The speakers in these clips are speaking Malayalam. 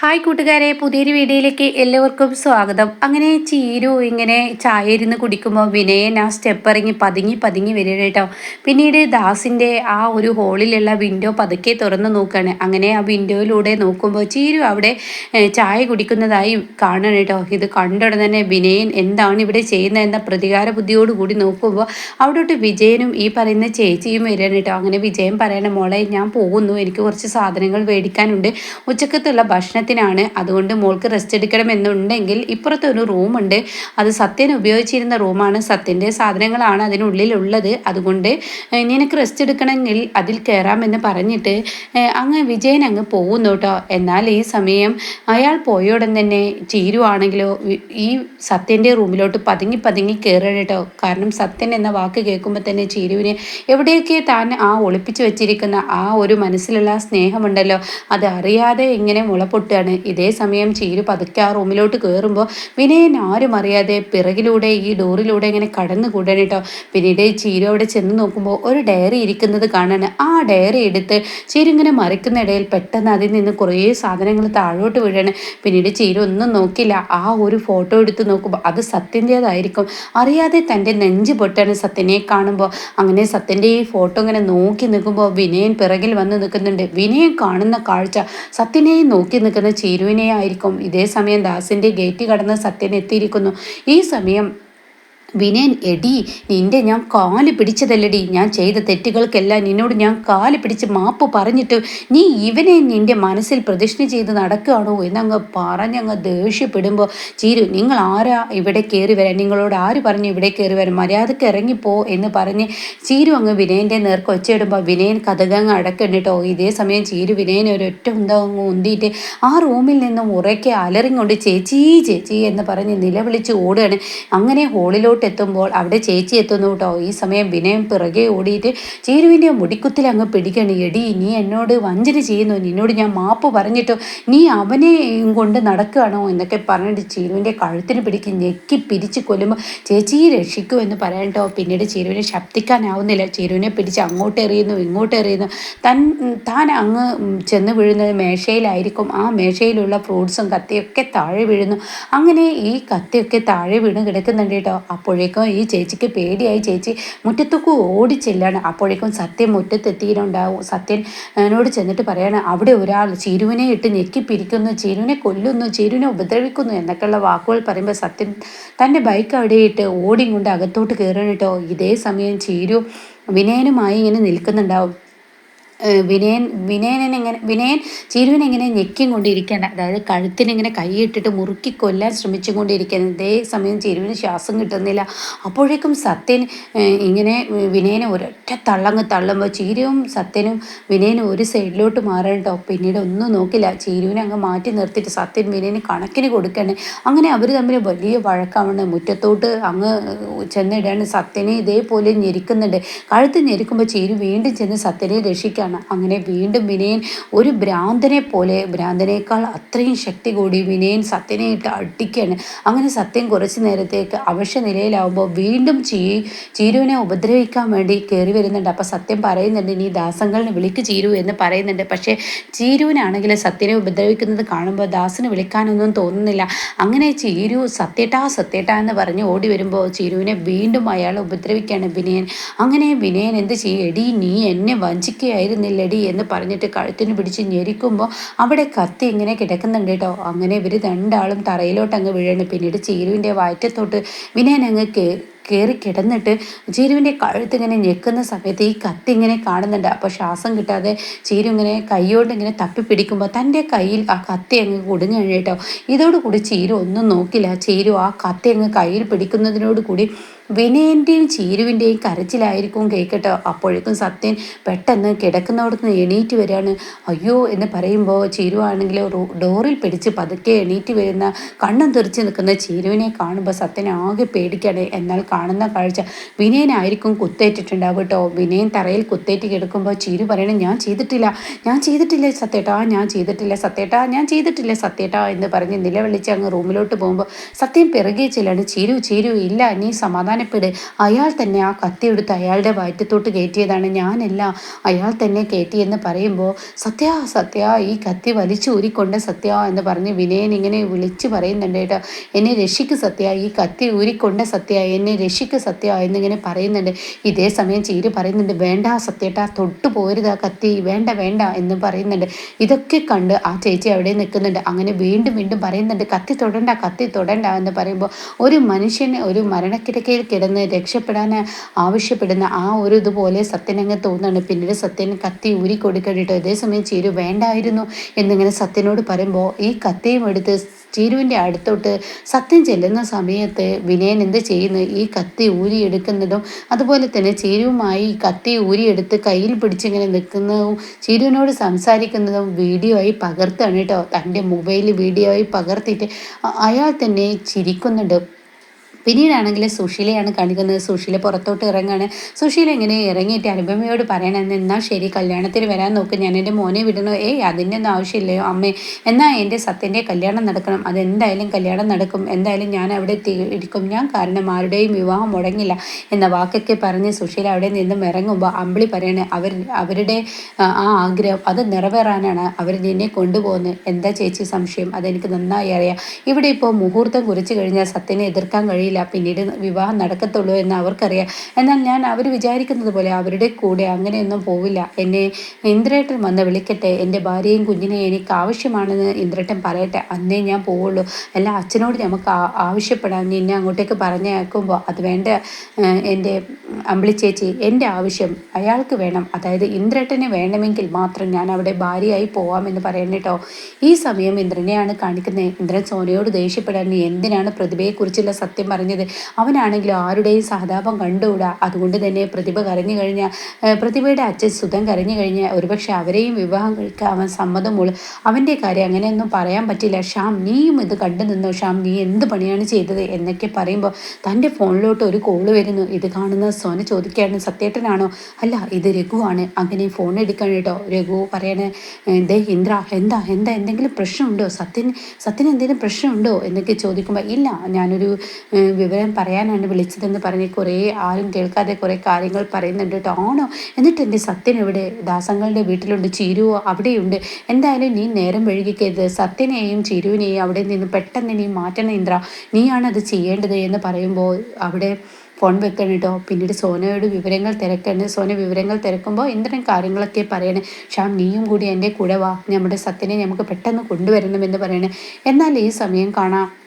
ഹായ് കൂട്ടുകാരെ പുതിയൊരു വീഡിയോയിലേക്ക് എല്ലാവർക്കും സ്വാഗതം. അങ്ങനെ ചീരു ഇങ്ങനെ ചായ ഇരുന്ന് കുടിക്കുമ്പോൾ വിനയൻ ആ സ്റ്റെപ്പ് ഇറങ്ങി പതുങ്ങി പതുങ്ങി വരിക കേട്ടോ. പിന്നീട് ദാസിന്റെ ആ ഒരു ഹോളിലുള്ള വിൻഡോ പതുക്കെ തുറന്ന് നോക്കുകയാണ്. അങ്ങനെ ആ വിൻഡോയിലൂടെ നോക്കുമ്പോൾ ചീരു അവിടെ ചായ കുടിക്കുന്നതായി കാണണം കേട്ടോ. ഇത് കണ്ടുടൻ തന്നെ വിനയൻ എന്താണ് ഇവിടെ ചെയ്യുന്നത് എന്ന പ്രതികാര ബുദ്ധിയോടുകൂടി നോക്കുമ്പോൾ അവിടോട്ട് വിജയനും ഈ പറയുന്ന ചേച്ചിയും വരികയാണ് കേട്ടോ. അങ്ങനെ വിജയൻ പറയണ മോളെ ഞാൻ പോകുന്നു. എനിക്ക് കുറച്ച് സാധനങ്ങൾ മേടിക്കാനുണ്ട്. ഉച്ചക്കത്തുള്ള ഭക്ഷണത്തിന് സത്യത്തിനാണ് അതുകൊണ്ട് മോൾക്ക് റെസ്റ്റ് എടുക്കണം എന്നുണ്ടെങ്കിൽ ഇപ്പുറത്തെ ഒരു റൂമുണ്ട് അത് സത്യൻ ഉപയോഗിച്ചിരുന്ന റൂമാണ് സത്യന്റെ സാധനങ്ങളാണ് അതിനുള്ളിലുള്ളത്. അതുകൊണ്ട് നിനക്ക് റെസ്റ്റ് എടുക്കണമെങ്കിൽ അതിൽ കയറാമെന്ന് പറഞ്ഞിട്ട് അങ്ങ് വിജയൻ അങ്ങ് പോകുന്നു കേട്ടോ എന്നാൽ ഈ സമയം അയാൾ പോയോടൻ തന്നെ ചീരുവാണെങ്കിലോ ഈ സത്യന്റെ റൂമിലോട്ട് പതുങ്ങി പതുങ്ങി കയറണം കേട്ടോ കാരണം സത്യൻ എന്ന വാക്ക് കേൾക്കുമ്പോൾ തന്നെ ചീരുവിനെ എവിടെയൊക്കെ താൻ ആ ഒളിപ്പിച്ചു വെച്ചിരിക്കുന്ന ആ ഒരു മനസ്സിലുള്ള സ്നേഹമുണ്ടല്ലോ. അത് അറിയാതെ ഇങ്ങനെ മുളപ്പൊട്ടുക നിൽക്കുകയാണ് ഇതേ സമയം ചീരു പതുക്കെ ആ റൂമിലോട്ട് കയറുമ്പോൾ വിനയൻ ആരും അറിയാതെ പിറകിലൂടെ ഈ ഡോറിലൂടെ ഇങ്ങനെ കടന്നു കൂടാൻ കേട്ടോ പിന്നീട് ചീരു അവിടെ ചെന്ന് നോക്കുമ്പോൾ ഒരു ഡയറി ഇരിക്കുന്നത് കാണാൻ ആ ഡയറി എടുത്ത് ചീരു ഇങ്ങനെ മറിക്കുന്ന ഇടയിൽ പെട്ടെന്ന് അതിൽ നിന്ന് കുറേ സാധനങ്ങൾ താഴോട്ട് വീഴാണ്. പിന്നീട് ചീരു ഒന്നും നോക്കില്ല. ആ ഒരു ഫോട്ടോ എടുത്ത് നോക്കുമ്പോൾ അത് സത്യന്റേതായിരിക്കും അറിയാതെ തന്റെ നെഞ്ച് പൊട്ടാണ് സത്യനെ കാണുമ്പോൾ അങ്ങനെ സത്യന്റെ ഈ ഫോട്ടോ ഇങ്ങനെ നോക്കി നിൽക്കുമ്പോൾ വിനയൻ പിറകിൽ വന്ന് നിൽക്കുന്നുണ്ട്. വിനയൻ കാണുന്ന കാഴ്ച സത്യനെയും നോക്കി നിൽക്കുന്ന ചേരുവിനെ ആയിരിക്കും ഇതേ സമയം ദാസിന്റെ ഗേറ്റ് കടന്ന് സത്യൻ എത്തിയിരിക്കുന്നു. ഈ സമയം വിനയൻ എടി നിന്റെ ഞാൻ കാൽ പിടിച്ചതല്ലടി. ഞാൻ ചെയ്ത തെറ്റുകൾക്കെല്ലാം നിന്നോട് ഞാൻ കാൽ പിടിച്ച് മാപ്പ് പറഞ്ഞിട്ട് നീ ഇവനെ നിന്റെ മനസ്സിൽ പ്രതിഷ്ഠ ചെയ്ത് നടക്കുകയാണോ എന്നങ്ങ് പറഞ്ഞങ്ങ് ദേഷ്യപ്പെടുമ്പോൾ ചീരു നിങ്ങൾ ആരാ ഇവിടെ കയറി വരാൻ? നിങ്ങളോട് ആര് പറഞ്ഞു ഇവിടെ കയറി വരാൻ? മര്യാദയ്ക്ക് ഇറങ്ങിപ്പോ എന്ന് പറഞ്ഞ് ചീരു അങ്ങ് വിനയന്റെ നേർക്ക് ഒച്ചയിടുമ്പോൾ വിനയൻ കഥകങ്ങ് അടക്കണ്ടിട്ടോ ഇതേ സമയം ചീരു വിനയനെ ഒറ്റ ഉന്തങ്ങ് ഉന്തിയിട്ട് ആ റൂമിൽ നിന്നും ഉറക്കെ അലറിങ്ങൊണ്ട് ചേച്ചി ചേച്ചി എന്ന് പറഞ്ഞ് നിലവിളിച്ച് ഓടുകയാണ്. അങ്ങനെ ഹോളിലോട്ട് എത്തുമ്പോൾ അവിടെ ചേച്ചി എത്തുന്നു കേട്ടോ. ഈ സമയം വിനയം പിറകെ ഓടിയിട്ട് ചേരുവിന്റെ മുടിക്കുത്തിൽ അങ്ങ് പിടിക്കണം. എടി നീ എന്നോട് വഞ്ചന ചെയ്യുന്നു. നിന്നോട് ഞാൻ മാപ്പ് പറഞ്ഞിട്ടോ. നീ അവനെയും കൊണ്ട് നടക്കുകയാണോ എന്നൊക്കെ പറഞ്ഞിട്ട് ചേരുവിന്റെ കഴുത്തിന് പിടിക്ക് ഞെക്കി പിരിച്ച് കൊല്ലുമ്പോൾ ചേച്ചി രക്ഷിക്കൂ എന്ന് പറയട്ടോ പിന്നീട് ചേരുവിനെ ശബ്ദിക്കാനാവുന്നില്ല. ചേരുവിനെ പിടിച്ച് അങ്ങോട്ട് എറിയുന്നു ഇങ്ങോട്ട് എറിയുന്നു തൻ താൻ അങ്ങ് ചെന്ന് വീഴുന്നത് മേശയിലായിരിക്കും. ആ മേശയിലുള്ള ഫ്രൂട്ട്സും കത്തിയൊക്കെ താഴെ വീഴുന്നു. അങ്ങനെ ഈ കത്തിയൊക്കെ താഴെ വീണ് കിടക്കുന്നുണ്ട് കേട്ടോ. അപ്പോൾ അപ്പോഴേക്കും ഈ ചേച്ചിക്ക് പേടിയായി. ചേച്ചി മുറ്റത്തൊക്കെ ഓടി ചെല്ലാണ്. അപ്പോഴേക്കും സത്യം മുറ്റത്തെത്തിയിട്ടുണ്ടാവും. സത്യൻ എന്നോട് ചെന്നിട്ട് പറയാണ് അവിടെ ഒരാൾ ചിരുവിനെ ഇട്ട് ഞെക്കിപ്പിരിക്കുന്നു ചിരുവിനെ കൊല്ലുന്നു. ചിരുവിനെ ഉപദ്രവിക്കുന്നു. എന്നൊക്കെയുള്ള വാക്കുകൾ പറയുമ്പോൾ സത്യൻ തന്റെ ബൈക്ക് അവിടെ ഇട്ട് ഓടിയും കൊണ്ട് അകത്തോട്ട് കയറണം ഇതേ സമയം ചീരു വിനയനുമായി ഇങ്ങനെ നിൽക്കുന്നുണ്ടാവും. വിനയൻ വിനയനെങ്ങനെ വിനയൻ ചിരുവിനെ ഞെക്കി കൊണ്ടിരിക്കേണ്ട അതായത് കഴുത്തിനിങ്ങനെ കൈയിട്ടിട്ട് മുറുക്കി കൊല്ലാൻ ശ്രമിച്ചു കൊണ്ടിരിക്കുന്നത് ഇതേ സമയം ചിരുവിന് ശ്വാസം കിട്ടുന്നില്ല. അപ്പോഴേക്കും സത്യൻ ഇങ്ങനെ വിനയനെ ഒരൊറ്റ തള്ളങ്ങ് തള്ളുമ്പോൾ ചീരുവും സത്യനും വിനയനും ഒരു സൈഡിലോട്ട് മാറണ്ടോ? പിന്നീട് ഒന്നും നോക്കില്ല. ചീരുവിനെ അങ്ങ് മാറ്റി നിർത്തിയിട്ട് സത്യൻ വിനയന് കണക്കിന് കൊടുക്കണേ അങ്ങനെ അവർ തമ്മിൽ വലിയ വഴക്കാണ് മുറ്റത്തോട്ട് അങ്ങ് ചെന്നിടാണ്. സത്യനെ ഇതേപോലെ ഞെരിക്കുന്നുണ്ട്. കഴുത്ത് ഞെരിക്കുമ്പോൾ ചീരു വീണ്ടും ചെന്ന് സത്യനെ രക്ഷിക്കാൻ ആണ്. അങ്ങനെ വീണ്ടും വിനയൻ ഒരു ഭ്രാന്തനെ പോലെ ഭ്രാന്തനേക്കാൾ അത്രയും ശക്തി കൂടി വിനയൻ സത്യനെ ഇട്ട് അടിക്കുകയാണ്. അങ്ങനെ സത്യം കുറച്ച് നേരത്തേക്ക് അവശ്യ നിലയിലാവുമ്പോൾ വീണ്ടും ചീ ചീരുവിനെ ഉപദ്രവിക്കാൻ വേണ്ടി കയറി വരുന്നുണ്ട്. അപ്പോൾ സത്യം പറയുന്നുണ്ട് നീ ദാസങ്ങളിനെ വിളിക്ക് ചീരു എന്ന് പറയുന്നുണ്ട്. പക്ഷേ ചീരുവിനാണെങ്കിൽ സത്യനെ ഉപദ്രവിക്കുന്നത് കാണുമ്പോൾ ദാസിന് വിളിക്കാനൊന്നും തോന്നുന്നില്ല. അങ്ങനെ ചീരു സത്യട്ടാ സത്യട്ടാ എന്ന് പറഞ്ഞ് ഓടി വരുമ്പോൾ ചീരുവിനെ വീണ്ടും അയാൾ ഉപദ്രവിക്കുകയാണ് വിനയൻ. അങ്ങനെ വിനയൻ എന്ത് ചെയ്യും? എടി നീ എന്നെ വഞ്ചിക്കുകയായിരുന്നു. കിട്ടുന്നില്ലടി എന്ന് പറഞ്ഞിട്ട് കഴുത്തിന് പിടിച്ച് ഞെരിക്കുമ്പോൾ അവിടെ കത്തി ഇങ്ങനെ കിടക്കുന്നുണ്ട് കേട്ടോ. അങ്ങനെ ഇവർ രണ്ടാളും തറയിലോട്ട് അങ്ങ് വീഴണം. പിന്നീട് ചീരുവിന്റെ വയറ്റത്തോട്ട് വിനയൻ അങ്ങ് കയറി കിടന്നിട്ട് ചീരുവിന്റെ കഴുത്ത് ഇങ്ങനെ ഞെക്കുന്ന സമയത്ത് ഈ കത്തി ഇങ്ങനെ കാണുന്നുണ്ട്. അപ്പോൾ ശ്വാസം കിട്ടാതെ ചീരു ഇങ്ങനെ കൈയോണ്ട് ഇങ്ങനെ തപ്പി പിടിക്കുമ്പോൾ തന്റെ കയ്യിൽ ആ കത്തി അങ്ങ് കുടുങ്ങി കഴിഞ്ഞിട്ടോ ഇതോടുകൂടി ചീരു ഒന്നും നോക്കില്ല. ചീരു ആ കത്തി അങ്ങ് കയ്യിൽ പിടിക്കുന്നതിനോട് കൂടി വിനയന്റെയും ചീരുവിന്റെയും കരച്ചിലായിരിക്കും കേൾക്കട്ടോ അപ്പോഴേക്കും സത്യൻ പെട്ടെന്ന് കിടക്കുന്നിടത്ത് എണീറ്റ് വരികയാണ്. അയ്യോ എന്ന് പറയുമ്പോൾ ചീരുവാണെങ്കിൽ ഡോറിൽ പിടിച്ച് പതുക്കെ എണീറ്റ് വരുന്ന കണ്ണും തെറിച്ച് നിൽക്കുന്ന ചീരുവിനെ കാണുമ്പോൾ സത്യൻ ആകെ പേടിക്കാണ്. എന്നാൽ കാണുന്ന കാഴ്ച വിനയനായിരിക്കും കുത്തേറ്റിട്ടുണ്ടാവും കേട്ടോ. വിനയൻ തറയിൽ കുത്തേറ്റ് കിടക്കുമ്പോൾ ചീരു പറയണം ഞാൻ ചെയ്തിട്ടില്ല ഞാൻ ചെയ്തിട്ടില്ല സത്യേട്ടാ ഞാൻ ചെയ്തിട്ടില്ല സത്യേട്ടാ ഞാൻ ചെയ്തിട്ടില്ല സത്യേട്ടാ എന്ന് പറഞ്ഞ് നിലവിളിച്ച് അങ്ങ് റൂമിലോട്ട് പോകുമ്പോൾ സത്യം പിറകെ ചെല്ലാണ്. ചീരു ചീരു ഇല്ല നീ സമാധാനം സമാധാനപ്പെട് അയാൾ തന്നെ ആ കത്തി എടുത്ത് അയാളുടെ വയറ്റത്തോട്ട് കയറ്റിയതാണ്. ഞാനല്ല അയാൾ തന്നെ കയറ്റിയെന്ന് പറയുമ്പോൾ സത്യ സത്യ ഈ കത്തി വലിച്ചു ഊരിക്കൊണ്ട് സത്യ എന്ന് പറഞ്ഞ് വിനയൻ ഇങ്ങനെ വിളിച്ച് പറയുന്നുണ്ട് കേട്ടോ. എന്നെ രക്ഷിക്ക് സത്യ ഈ കത്തി ഊരിക്കൊണ്ട് സത്യ എന്നെ രക്ഷിക്ക് സത്യ എന്നിങ്ങനെ പറയുന്നുണ്ട്. ഇതേ സമയം ചീര് പറയുന്നുണ്ട് വേണ്ട സത്യേട്ടാ തൊട്ട് പോരുത് ആ കത്തി വേണ്ട വേണ്ട എന്ന് പറയുന്നുണ്ട്. ഇതൊക്കെ കണ്ട് ആ ചേച്ചി അവിടെ നിൽക്കുന്നുണ്ട്. അങ്ങനെ വീണ്ടും വീണ്ടും പറയുന്നുണ്ട് കത്തി തൊടണ്ട കത്തി തൊടണ്ട എന്ന് പറയുമ്പോൾ ഒരു മനുഷ്യനെ ഒരു മരണക്കിടക്കയിൽ കിടന്ന് രക്ഷപ്പെടാൻ ആവശ്യപ്പെടുന്ന ആ ഒരു ഇതുപോലെ സത്യനങ്ങ് തോന്നുന്നുണ്ട് പിന്നീട് സത്യൻ കത്തി ഊരി കൊടുക്കണ്ടിട്ടോ. അതേസമയം ചേരു വേണ്ടായിരുന്നു എന്നിങ്ങനെ സത്യനോട് പറയുമ്പോൾ ഈ കത്തിയും എടുത്ത് ചേരുവിന്റെ അടുത്തോട്ട് സത്യം ചെല്ലുന്ന സമയത്ത് വിനയൻ എന്ത് ചെയ്യുന്നു? ഈ കത്തി ഊരിയെടുക്കുന്നതും അതുപോലെ തന്നെ ചീരുവുമായി കത്തി ഊരിയെടുത്ത് കയ്യിൽ പിടിച്ചിങ്ങനെ നിൽക്കുന്നതും ചേരുവിനോട് സംസാരിക്കുന്നതും വീഡിയോ ആയി പകർത്തുകയാണ് കേട്ടോ. തന്റെ മൊബൈൽ വീഡിയോ ആയി പകർത്തിയിട്ട് അയാൾ തന്നെ ചിരിക്കുന്നുണ്ട്. പിന്നീടാണെങ്കിൽ സുശീലയാണ് കാണിക്കുന്നത്. സുശീല പുറത്തോട്ട് ഇറങ്ങാണ്. സുശീല ഇങ്ങനെ ഇറങ്ങിയിട്ട് അനുപമയോട് പറയണമെന്ന് എന്നാൽ ശരി കല്യാണത്തിന് വരാൻ നോക്ക്. ഞാൻ എന്റെ മോനെ വിടണോ? ഏയ് അതിന്റെ ഒന്നും ആവശ്യമില്ലയോ അമ്മേ. എന്നാൽ എന്റെ സത്യന്റെ കല്യാണം നടക്കണം. അതെന്തായാലും കല്യാണം നടക്കും. എന്തായാലും ഞാൻ അവിടെ ഇരിക്കും. ഞാൻ കാരണം ആരുടെയും വിവാഹം മുടങ്ങില്ല. എന്ന വാക്കൊക്കെ പറഞ്ഞ് സുശീല അവിടെ നിന്നും ഇറങ്ങുമ്പോൾ അമ്പിളി പറയണേ അവർ അവരുടെ ആ ആഗ്രഹം അത് നിറവേറാനാണ് അവർ നിന്നെ കൊണ്ടുപോകുന്നത്. എന്താ ചേച്ചി സംശയം? അതെനിക്ക് നന്നായി അറിയാം. ഇവിടെ ഇപ്പോൾ മുഹൂർത്തം കുറിച്ച് കഴിഞ്ഞാൽ സത്യനെ എതിർക്കാൻ കഴിയില്ല. കഴിയില്ല പിന്നീട് വിവാഹം നടക്കത്തുള്ളൂ എന്ന് അവർക്കറിയാം. എന്നാൽ ഞാൻ അവർ വിചാരിക്കുന്നത് പോലെ അവരുടെ കൂടെ അങ്ങനെയൊന്നും പോവില്ല. എന്നെ ഇന്ദ്രേട്ടൻ വന്ന് വിളിക്കട്ടെ. എന്റെ ഭാര്യയും കുഞ്ഞിനെയും എനിക്ക് ആവശ്യമാണെന്ന് ഇന്ദ്രേട്ടൻ പറയട്ടെ. അന്നേ ഞാൻ പോവുള്ളൂ. അല്ല അച്ഛനോട് നമുക്ക് ആവശ്യപ്പെടാൻ നിന്നെ അങ്ങോട്ടേക്ക് പറഞ്ഞേക്കുമ്പോൾ അത് വേണ്ട എന്റെ അമ്പിളി ചേച്ചി. എന്റെ ആവശ്യം അയാൾക്ക് വേണം. അതായത് ഇന്ദ്രേട്ടനെ വേണമെങ്കിൽ മാത്രം ഞാൻ അവിടെ ഭാര്യയായി പോവാമെന്ന് പറയണം കേട്ടോ. ഈ സമയം ഇന്ദ്രനെയാണ് കാണിക്കുന്നത്. ഇന്ദ്രൻ സോനയോട് ദേഷ്യപ്പെടാൻ എന്തിനാണ് പ്രതിഭയെക്കുറിച്ചുള്ള സത്യം പറഞ്ഞത്. അവനാണെങ്കിലും ആരുടെയും സഹതാപം കണ്ടുകൂടാ. അതുകൊണ്ട് തന്നെ പ്രതിഭ കരഞ്ഞു കഴിഞ്ഞ പ്രതിഭയുടെ അച്ഛൻ സുധൻ കരഞ്ഞു കഴിഞ്ഞ ഒരുപക്ഷെ അവരെയും വിവാഹം കഴിക്കാൻ അവൻ സമ്മതമുള്ളൂ അവന്റെ കാര്യം അങ്ങനെയൊന്നും പറയാൻ പറ്റില്ല. ഷ്യാം നീയും ഇത് കണ്ടു നിന്നോ? ഷ്യാം നീ എന്ത് പണിയാണ് ചെയ്തത്? എന്നൊക്കെ പറയുമ്പോൾ തന്റെ ഫോണിലോട്ട് ഒരു കോൾ വരുന്നു. ഇത് കാണുന്ന സോന ചോദിക്കുകയാണ്. സത്യേട്ടനാണോ? അല്ല ഇത് രഘുവാണ് അങ്ങനെ ഫോൺ എടുക്കാൻ കേട്ടോ. രഘു പറയണേ ദേ ഇന്ദ്ര എന്താ? എന്താ? എന്തെങ്കിലും പ്രശ്നമുണ്ടോ? സത്യൻ സത്യൻ എന്തെങ്കിലും പ്രശ്നമുണ്ടോ? എന്നൊക്കെ ചോദിക്കുമ്പോൾ ഇല്ല ഞാനൊരു വിവരം പറയാനാണ് വിളിച്ചതെന്ന് പറഞ്ഞ് കുറേ ആരും കേൾക്കാതെ കുറേ കാര്യങ്ങൾ പറയുന്നുണ്ട് കേട്ടോ ആണോ? എന്നിട്ട് എന്റെ സത്യൻ എവിടെ ദാസങ്ങളുടെ വീട്ടിലുണ്ട് ചീരുവോ അവിടെയുണ്ട്. എന്തായാലും നീ നേരം വഴുകിക്കരുത് സത്യനെയും ചീരുവിനെയും അവിടെ നിന്ന് പെട്ടെന്ന് നീ മാറ്റണം ഇന്ദ്ര. നീയാണത് ചെയ്യേണ്ടത് എന്ന് പറയുമ്പോൾ അവിടെ ഫോൺ വെക്കണം കേട്ടോ പിന്നീട് സോനയോട് വിവരങ്ങൾ തിരക്കണ്. സോന വിവരങ്ങൾ തിരക്കുമ്പോൾ ഇന്ദ്രൻ കാര്യങ്ങളൊക്കെ പറയണേ. ഷാം നീയും കൂടി എന്റെ കൂടെ വാ. നമ്മുടെ സത്യനെ നമുക്ക് പെട്ടെന്ന് കൊണ്ടുവരണമെന്ന് പറയണേ. എന്നാൽ ഈ സമയം കാണാം.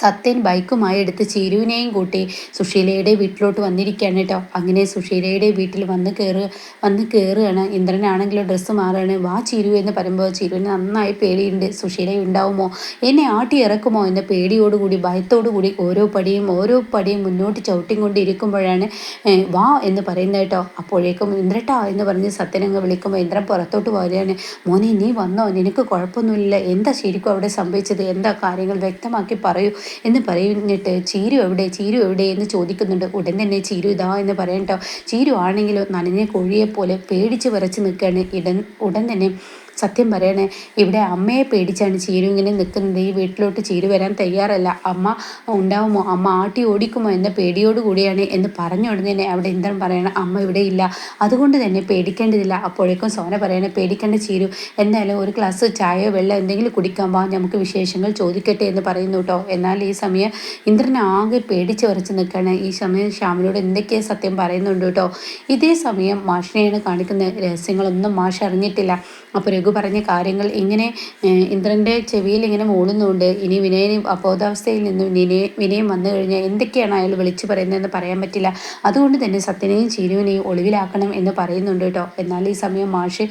സത്യൻ ബൈക്കുമായി എടുത്ത് ചേരുവിനെയും കൂട്ടി സുശീലയുടെ വീട്ടിലോട്ട് വന്നിരിക്കുകയാണ് കേട്ടോ. അങ്ങനെ സുശീലയുടെ വീട്ടിൽ വന്ന് കയറുക വന്ന് കയറുകയാണ് ഇന്ദ്രനാണെങ്കിലും ഡ്രസ്സ് മാറുകയാണ് വാ ചിരു എന്ന് പറയുമ്പോൾ ചിരുവിന് നന്നായി പേടിയുണ്ട്. സുശീല ഉണ്ടാവുമോ എന്നെ ആട്ടി ഇറക്കുമോ? എന്ന പേടിയോടുകൂടി ഭയത്തോടുകൂടി ഓരോ പടിയും ഓരോ പടിയും മുന്നോട്ട് ചവിട്ടിക്കൊണ്ട് കൊണ്ടിരിക്കുമ്പോഴാണ് വാ എന്ന് പറയുന്നത് കേട്ടോ. അപ്പോഴേക്കും ഇന്ദ്രട്ടാ എന്ന് പറഞ്ഞ് സത്യനങ്ങ് വിളിക്കുമ്പോൾ ഇന്ദ്രൻ പുറത്തോട്ട് പോരുകയാണ് മോനെ നീ വന്നോ? നിനക്ക് കുഴപ്പമൊന്നുമില്ല. എന്താ ശരിക്കും അവിടെ സംഭവിച്ചത്? എന്താ കാര്യങ്ങൾ? വ്യക്തമാക്കി പറയൂ. എന്ന് പറഞ്ഞിട്ട് ചീരു എവിടെ ചീരു എവിടെ എന്ന് ചോദിക്കുന്നുണ്ട്. ഉടൻ തന്നെ ചീരു ഇതാ എന്ന് പറയണ്ടോ ചീരു ആണെങ്കിലോ നനഞ്ഞ കോഴിയെപ്പോലെ പേടിച്ച് വിറച്ച് നിൽക്കുകയാണ്. ഇടൻ ഉടൻ തന്നെ സത്യം പറയണേ ഇവിടെ അമ്മയെ പേടിച്ചാണ് ചീരു ഇങ്ങനെ നിൽക്കുന്നത്. ഈ വീട്ടിലോട്ട് ചീരു വരാൻ തയ്യാറല്ല. അമ്മ ഉണ്ടാവുമോ? അമ്മ ആട്ടി ഓടിക്കുമോ എന്ന പേടിയോട് കൂടിയാണ് എന്ന് പറഞ്ഞു ഉടനെ അവിടെ ഇന്ദ്രൻ പറയണം അമ്മ ഇവിടെ ഇല്ല. അതുകൊണ്ട് തന്നെ പേടിക്കേണ്ടതില്ല. അപ്പോഴേക്കും സോന പറയണേ പേടിക്കേണ്ട ചീരു. എന്തായാലും ഒരു ഗ്ലാസ് ചായയോ വെള്ളം എന്തെങ്കിലും കുടിക്കാൻ വാ. നമുക്ക് വിശേഷങ്ങൾ ചോദിക്കട്ടെ എന്ന് പറയുന്നു കേട്ടോ എന്നാൽ ഈ സമയം ഇന്ദ്രൻ ആകെ പേടിച്ച് വരച്ച് നിൽക്കുകയാണ്. ഈ സമയം ശ്യാമിനോട് എന്തൊക്കെയാ സത്യം പറയുന്നുണ്ട് കേട്ടോ ഇതേ സമയം മാഷിനെയാണ് കാണിക്കുന്ന രഹസ്യങ്ങളൊന്നും മാഷ് അറിഞ്ഞിട്ടില്ല. അപ്പോൾ രഘു പറഞ്ഞ കാര്യങ്ങൾ ഇങ്ങനെ ഇന്ദ്രന്റെ ചെവിയിൽ ഇങ്ങനെ മൂളുന്നുണ്ട്. ഇനി വിനയനും അബോധാവസ്ഥയിൽ നിന്നും വിനയ വിനയം വന്നു കഴിഞ്ഞാൽ എന്തൊക്കെയാണ് അയാൾ വിളിച്ചു പറയുന്നതെന്ന് പറയാൻ പറ്റില്ല. അതുകൊണ്ട് തന്നെ സത്യനെയും ചീരുവിനെയും ഒളിവിലാക്കണം എന്ന് പറയുന്നുണ്ട് കേട്ടോ. എന്നാൽ ഈ സമയം മാഷ്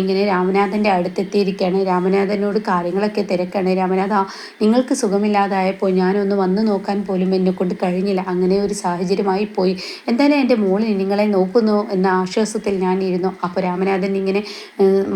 ഇങ്ങനെ രാമനാഥന്റെ അടുത്തെത്തിയിരിക്കുകയാണ്. രാമനാഥനോട് കാര്യങ്ങളൊക്കെ തിരക്കാണ്. രാമനാഥ നിങ്ങൾക്ക് സുഖമില്ലാതായപ്പോൾ ഞാനൊന്ന് വന്നു നോക്കാൻ പോലും എന്നെ കൊണ്ട് കഴിഞ്ഞില്ല. അങ്ങനെ ഒരു സാഹചര്യമായി പോയി. എന്തായാലും എന്റെ മോളിൽ നിങ്ങളെ നോക്കുന്നു എന്ന ആശ്വാസത്തിൽ ഞാനിരുന്നു. അപ്പോൾ രാമനാഥൻ ഇങ്ങനെ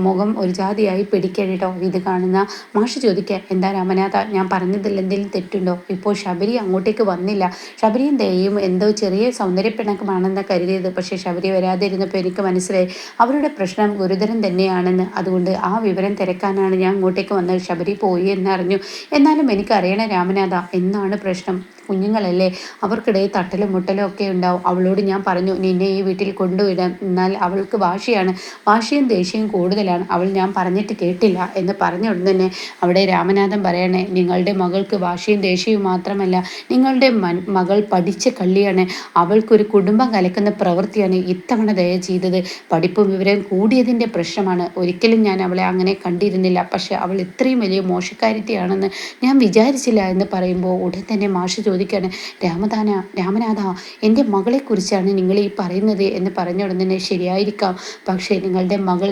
മുഖം ഒരു ജാതിയായി പിടിക്കണം ഇത് കാണുന്ന മാഷ് ചോദിക്കുക എന്താ രാമനാഥ ഞാൻ പറഞ്ഞതിൽ എന്തെങ്കിലും തെറ്റുണ്ടോ? ഇപ്പോൾ ശബരി അങ്ങോട്ടേക്ക് വന്നില്ല. ശബരിയും ദയയും എന്തോ ചെറിയ സൗന്ദര്യപ്പിണക്കമാണെന്ന് കരുതിയത്. പക്ഷേ ശബരി വരാതിരുന്നപ്പോൾ എനിക്ക് മനസ്സിലായി. അവരുടെ പ്രശ്നം ഗുരുതരം തന്നെയാണെന്ന്. അതുകൊണ്ട് ആ വിവരം തിരക്കാനാണ് ഞാൻ അങ്ങോട്ടേക്ക് വന്നത്. ശബരി പോയി എന്നറിഞ്ഞു. എന്നാലും എനിക്കറിയണ രാമനാഥ എന്നാണ് പ്രശ്നം? കുഞ്ഞുങ്ങളല്ലേ അവർക്കിടയിൽ തട്ടലും മുട്ടലും ഒക്കെ ഉണ്ടാവും. അവളോട് ഞാൻ പറഞ്ഞു നിന്നെ ഈ വീട്ടിൽ കൊണ്ടുവിടാം. എന്നാൽ അവൾക്ക് വാശിയാണ്. വാശിയും ദേഷ്യവും കൂടുതലാണ്. അവൾ ഞാൻ പറഞ്ഞിട്ട് കേട്ടില്ല എന്ന് പറഞ്ഞ ഉടൻ തന്നെ അവിടെ രാമനാഥൻ പറയണേ നിങ്ങളുടെ മകൾക്ക് വാശിയും ദേഷ്യവും മാത്രമല്ല നിങ്ങളുടെ മകൾ പഠിച്ച കള്ളിയാണ്. അവൾക്കൊരു കുടുംബം കലക്കുന്ന പ്രവൃത്തിയാണ് ഇത്തവണ ദയ ചെയ്തത്. പഠിപ്പും വിവരം കൂടിയതിന്റെ പ്രശ്നമാണ്. ഒരിക്കലും ഞാൻ അവളെ അങ്ങനെ കണ്ടിരുന്നില്ല. പക്ഷേ അവൾ ഇത്രയും വലിയ മോശക്കാരിത്തിയാണെന്ന് ഞാൻ വിചാരിച്ചില്ല എന്ന് പറയുമ്പോൾ ഉടൻ തന്നെ മാഷ് ചോദിക്കുകയാണ് രാമദാന രാമനാഥ എന്റെ മകളെക്കുറിച്ചാണ് നിങ്ങൾ ഈ പറയുന്നത്? എന്ന് പറഞ്ഞ ഉടൻ തന്നെ ശരിയായിരിക്കാം. പക്ഷേ നിങ്ങളുടെ മകൾ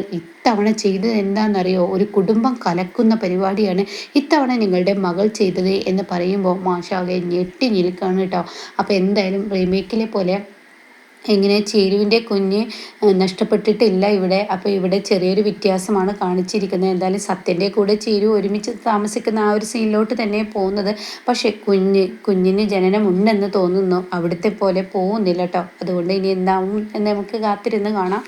ഇത്തവണ ചെയ്തത് എന്താണെന്നറിയോ? ഒരു കുടുംബം കലക്കുന്ന പരിപാടിയാണ്. ഇത്തവണ നിങ്ങളുടെ മകൾ ചെയ്തത് എന്ന് പറയുമ്പോൾ മാഷാകെ ഞെട്ടി നിൽക്കുകയാണ് കേട്ടോ. അപ്പോൾ എന്തായാലും റീമേക്കിലെ പോലെ ഇങ്ങനെ ചേരുവിന്റെ കുഞ്ഞ് നഷ്ടപ്പെട്ടിട്ടില്ല ഇവിടെ. അപ്പോൾ ഇവിടെ ചെറിയൊരു വ്യത്യാസമാണ് കാണിച്ചിരിക്കുന്നത്. എന്തായാലും സത്യന്റെ കൂടെ ചേരു ഒരുമിച്ച് താമസിക്കുന്ന ആ ഒരു സീനിലോട്ട് തന്നെ പോകുന്നത്. പക്ഷേ കുഞ്ഞ് കുഞ്ഞിന് ജനനം ഉണ്ടെന്ന് തോന്നുന്നു. അവിടുത്തെ പോലെ പോകുന്നില്ല കേട്ടോ. അതുകൊണ്ട് ഇനി എന്താവും എന്ന് നമുക്ക് കാത്തിരുന്ന് കാണാം.